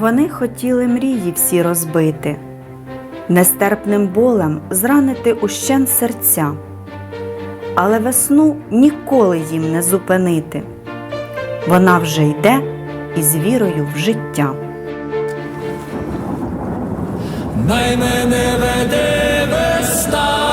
Вони хотіли мрії всі розбити, нестерпним болем зранити ущен серця, але весну ніколи їм не зупинити. Вона вже йде із вірою в життя. Най мене веде весна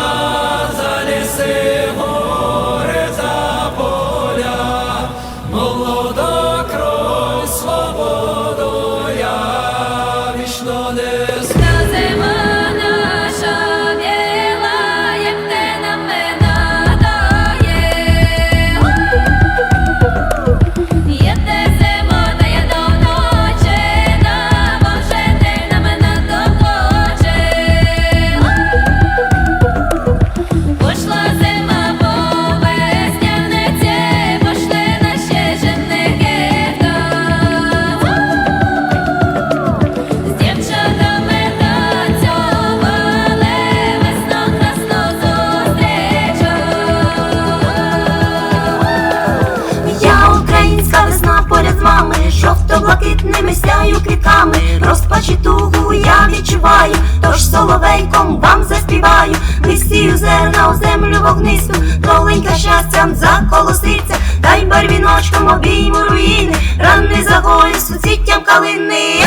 зерна у землю вогнисту, доленька щастям заколоситься, дай барвіночком обійму руїни, ранний загою суцвіттям калини.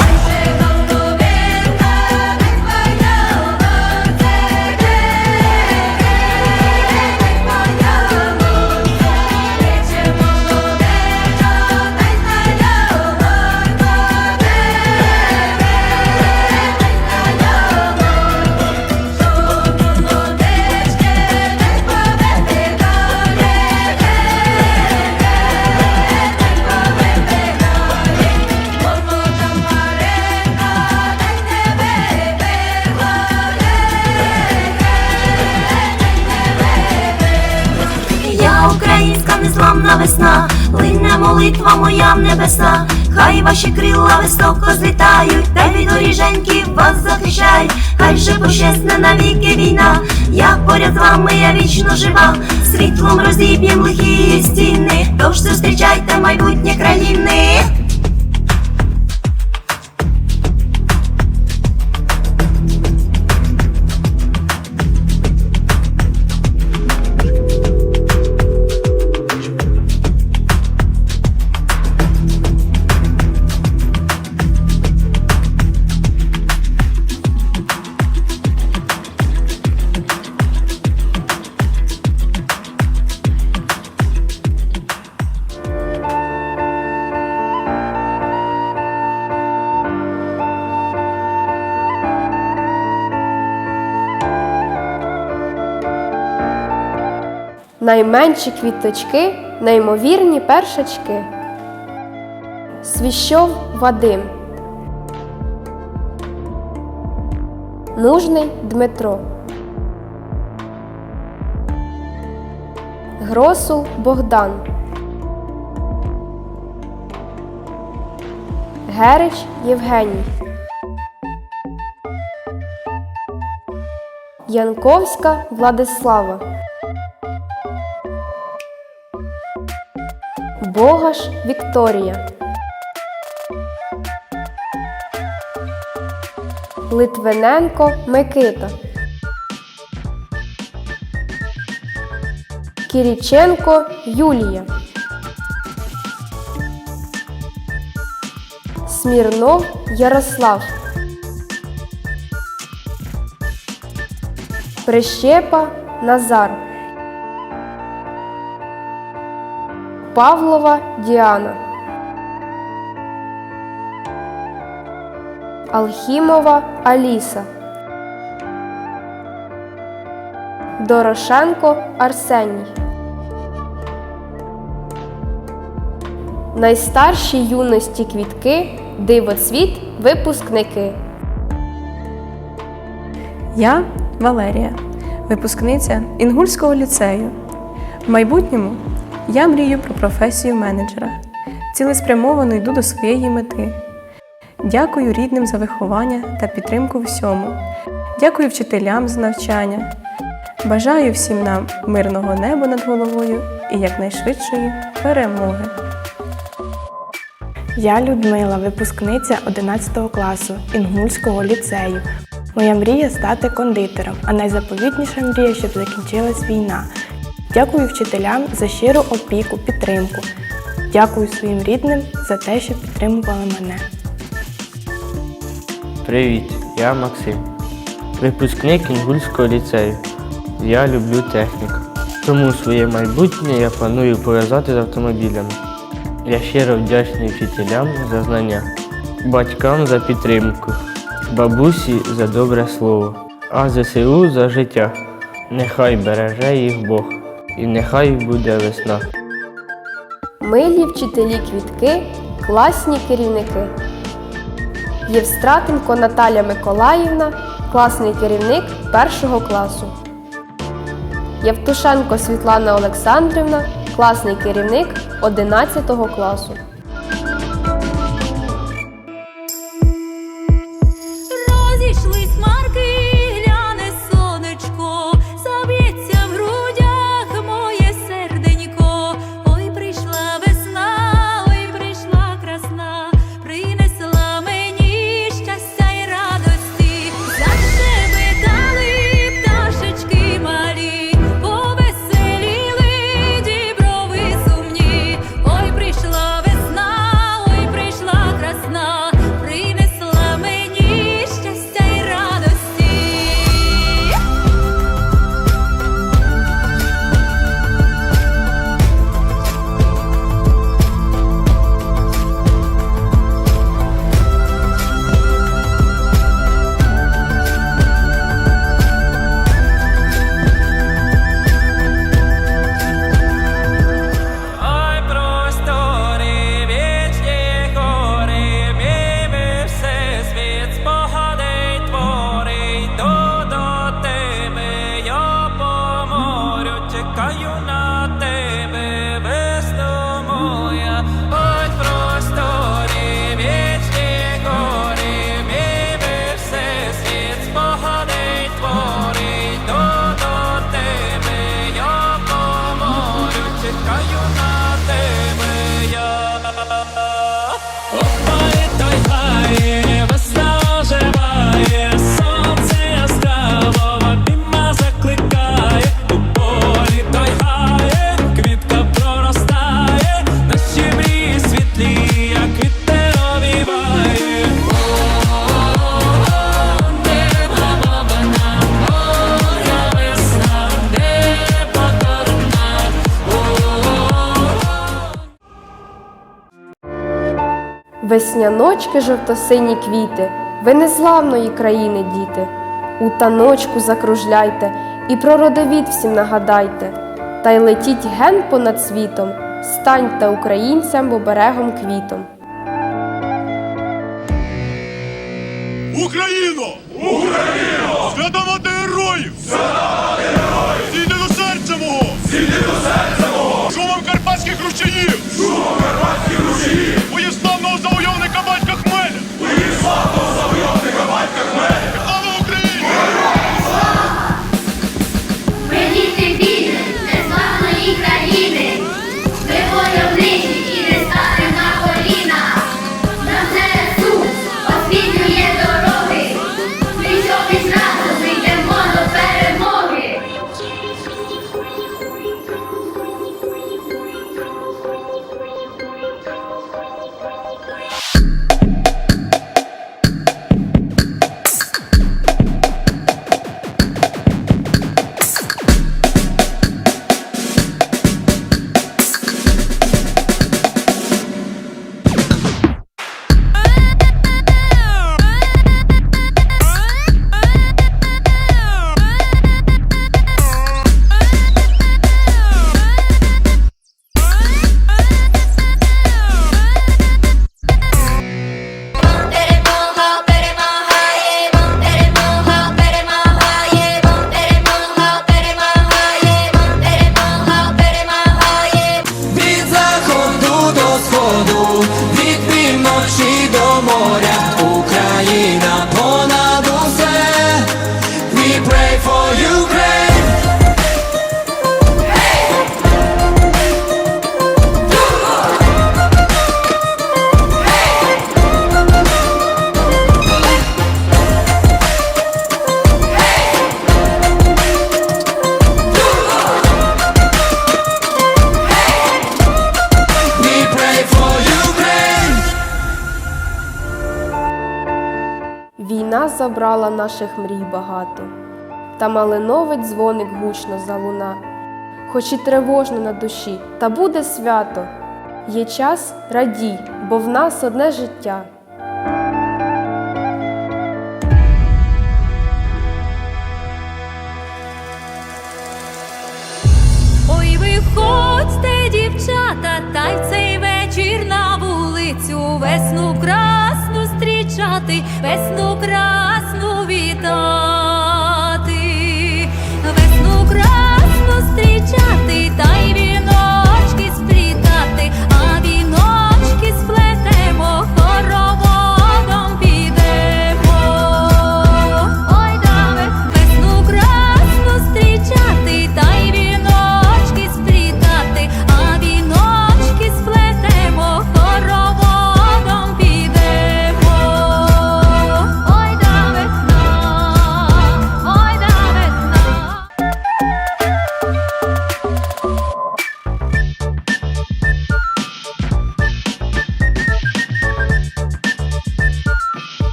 Небеса, хай ваші крила високо злітають, та від оріженьків вас захищають, хай же пощасне навіки війна, я поряд з вами, я вічно жива, світлом розіб'єм лихі стіни, тож зустрічайте майбутнє країни. Найменші квіточки, неймовірні першачки. Свіщов Вадим. Нужний Дмитро. Гросул Богдан. Герич Євгеній. Янковська Владислава. Богаш Вікторія. Литвиненко Микита. Кіріченко Юлія. Смірнов Ярослав. Прищепа Назар. Павлова Діана. Алхімова Аліса. Дорошенко Арсеній. Найстарші юності квітки Дивоцвіт випускники. Я Валерія, випускниця Інгульського ліцею. В майбутньому я мрію про професію менеджера. Цілеспрямовано йду до своєї мети. Дякую рідним за виховання та підтримку всьому. Дякую вчителям за навчання. Бажаю всім нам мирного неба над головою і якнайшвидшої перемоги. Я Людмила, випускниця 11 класу Інгульського ліцею. Моя мрія стати кондитером, а найзаповітніша мрія, щоб закінчилась війна. Дякую вчителям за щиру опіку, підтримку. Дякую своїм рідним за те, що підтримували мене. Привіт, я Максим, випускник Інгульського ліцею. Я люблю техніку. Тому своє майбутнє я планую пов'язати з автомобілями. Я щиро вдячний вчителям за знання, батькам за підтримку, бабусі за добре слово, а ЗСУ за життя. Нехай береже їх Бог, і нехай буде весна. Милі вчителі квітки, класні керівники. Євстратенко Наталя Миколаївна, класний керівник першого класу. Євтушенко Світлана Олександрівна, класний керівник 11 класу. Розійшлись Весняночки жовтосині квіти, ви незламної країни, діти. У таночку закружляйте і про родовід всім нагадайте, та й летіть ген понад світом, станьте українцям оберегом квітом. Україно! Україно! Свята героїв! Свята героїв! Зійди до серця мого! Зійди до серця мого! Шумом карпатських ручаїв! Шумом карпатських ручаїв! Боїв славного завойовника наших мрій багато, та малиновить дзвоник гучно залуна, хоч і тривожно на душі, та буде свято. Є час радій, бо в нас одне життя. Ой, виходьте, дівчата, та й цей вечір на вулицю весну красну зустрічати, весну красну.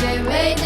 wait, wait.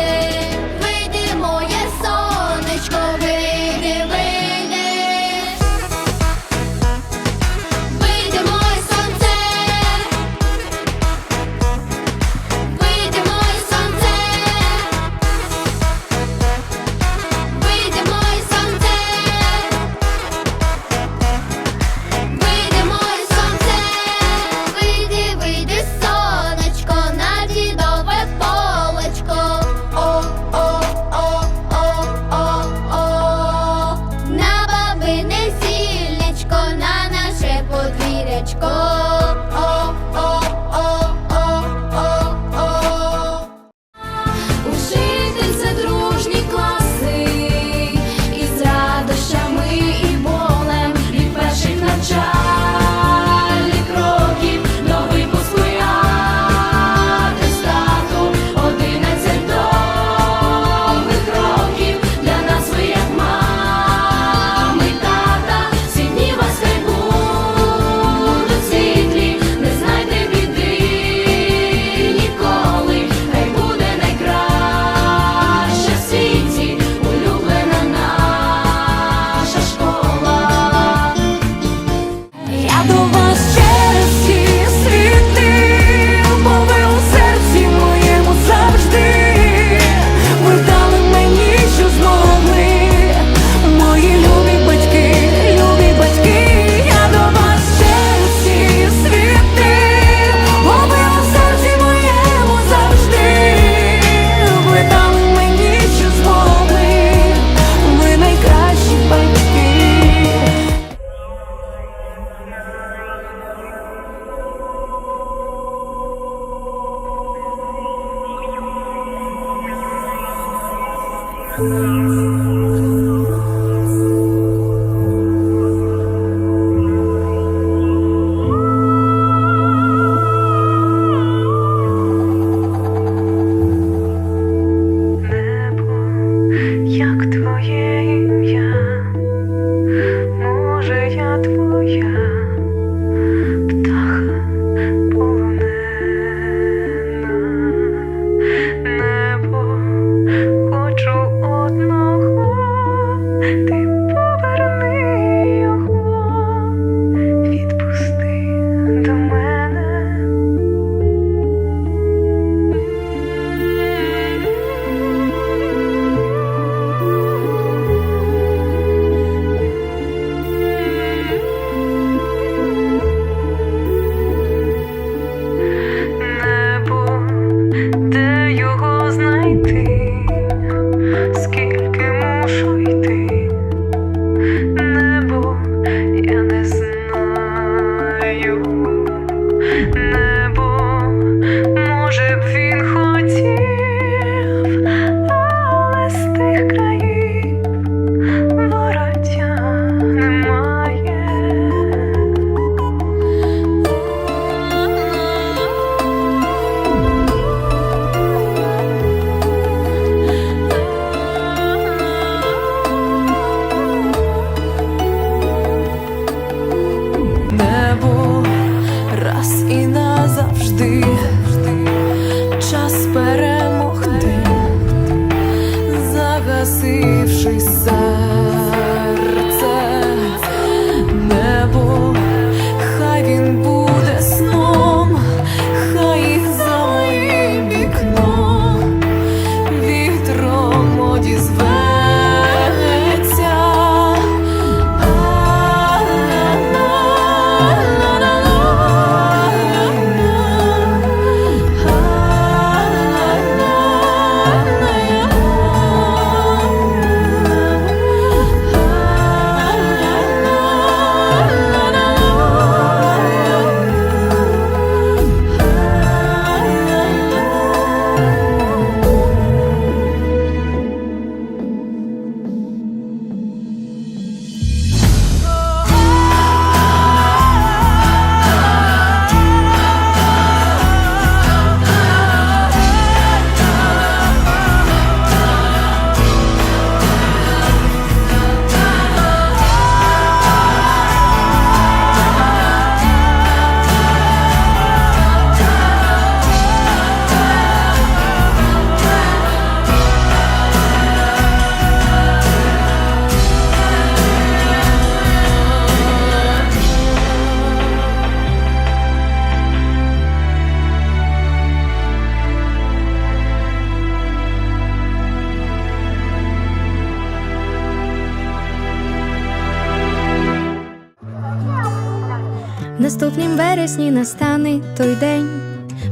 Наступнім вересні настане той день.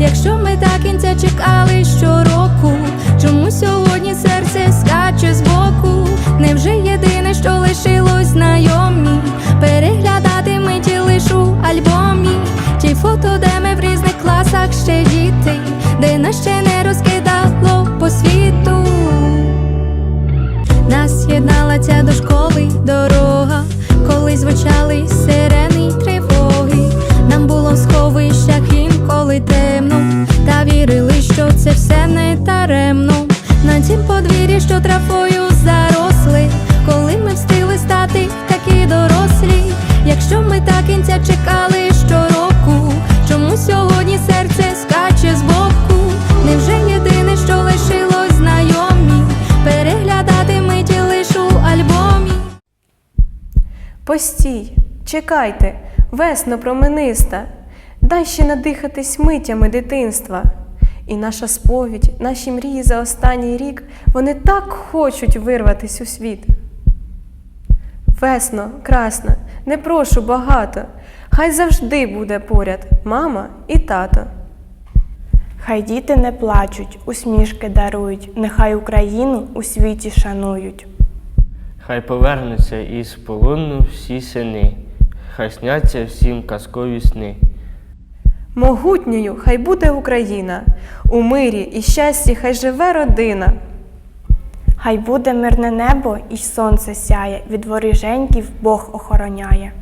Якщо ми так кінця чекали щороку, Постій, чекайте, весно промениста, дай ще надихатись митями дитинства. І наша сповідь, наші мрії за останній рік, вони так хочуть вирватись у світ. Весно, красна, не прошу багато, хай завжди буде поряд мама і тато. Хай діти не плачуть, усмішки дарують, нехай Україну у світі шанують. Хай повернуться із полону всі сини, хай сняться всім казкові сни. Могутньою хай буде Україна, у мирі і щасті хай живе родина. Хай буде мирне небо і сонце сяє, від воріженьків Бог охороняє.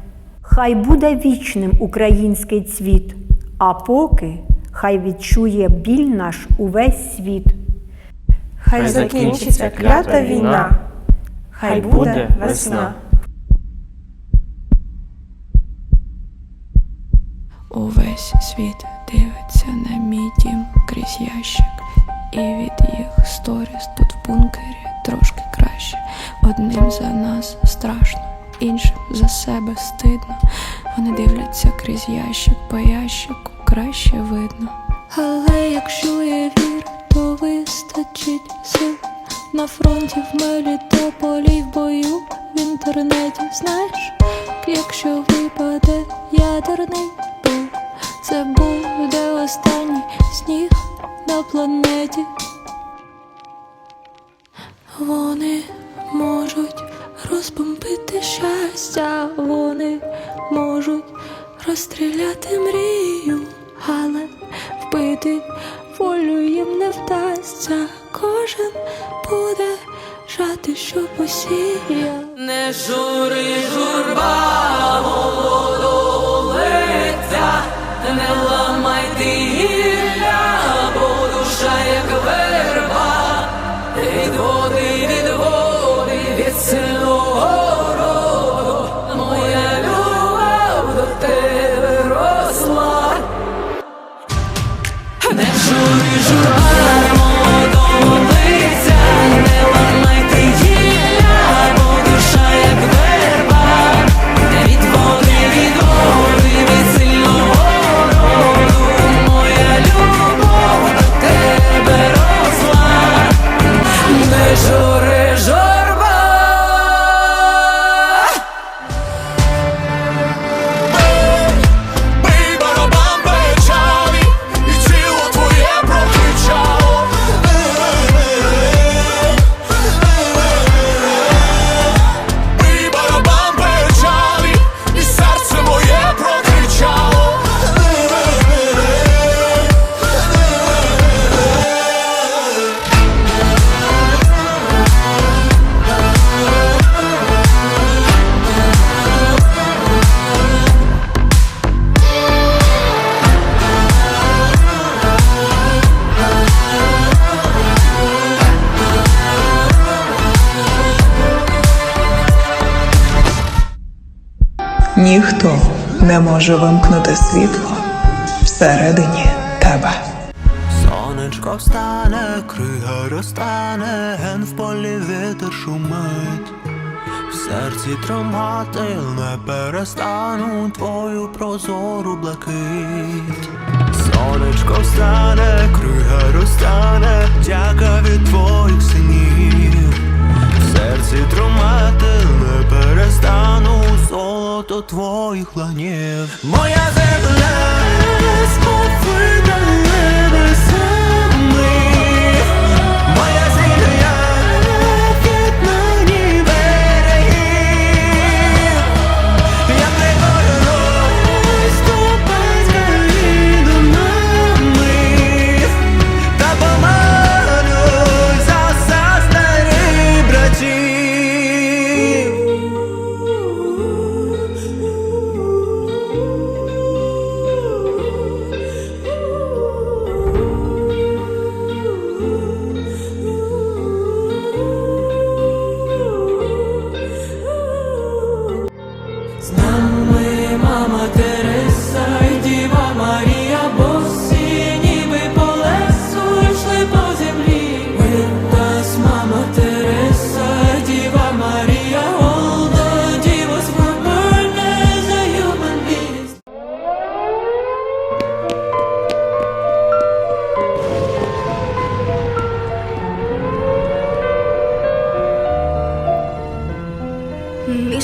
Хай буде вічним український цвіт, а поки хай відчує біль наш увесь світ. Хай, Хай закінчиться клята війна, хай буде весна. Увесь світ дивиться на мій дім крізь ящик, і від їх сторіс тут в бункері трошки краще. Одним за нас страшно, іншим за себе стидно. Вони дивляться крізь ящик, по ящику краще видно. Але якщо є вір, то вистачить сил на фронті в Мелітополі в бою в інтернеті. Знаєш, якщо випаде ядерний бой, це буде останній сніг на планеті. Вони можуть розбомбити щастя, вони можуть розстріляти мрію, але вбити волю їм не вдасться. Кожен буде жати, що посіяв. Не жури журба молодого лиця, не ламайте гілля, бо душа як верба, від води, від води, Ніхто не може вимкнути світло, всередині тебе. Сонечко встане, крига розтане, ген в полі вітер шумить. В серці тримати не перестану твою прозору блакить. Сонечко встане, крига розтане, дяка від твоїх синів. В серці тримати не перестану золото твоих ланів. Моя земля сповита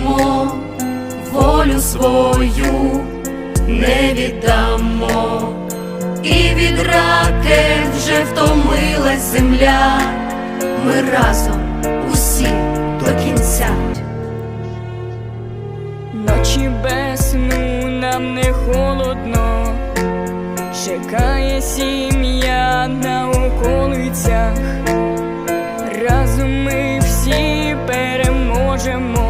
стоїмо, волю свою не віддамо, і від ракет вже втомилась земля, ми разом усі до кінця. Ночі без сну нам не холодно, чекає сім'я на околицях. Разом ми всі переможемо.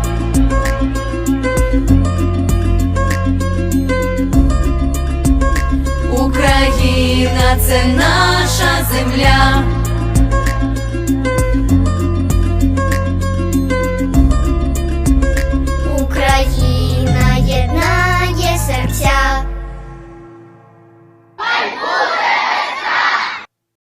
Це наша земля.